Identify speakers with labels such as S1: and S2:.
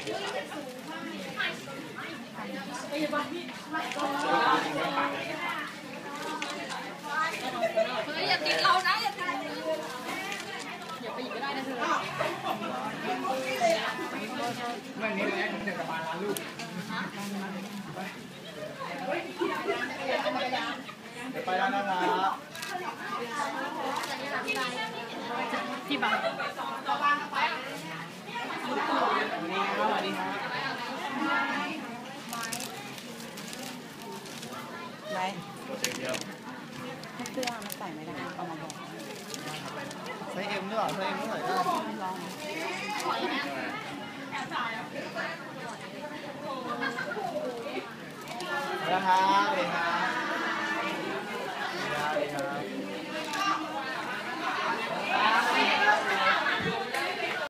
S1: อย่าติดเรานะอย่าติอย่าไปหยิบก็ได้นะเธอ
S2: เรื่องนี้เลยเด็กกับมาล้านลูกเดี๋ยนั้วนะพี่บัง
S3: ไรเสื้อมันใส่ไม่ได้เอามาบอก
S2: ใส่เอ็มด้วยใส่เอ็มเท่าไหร่ได้
S3: ลอง
S2: นะครับ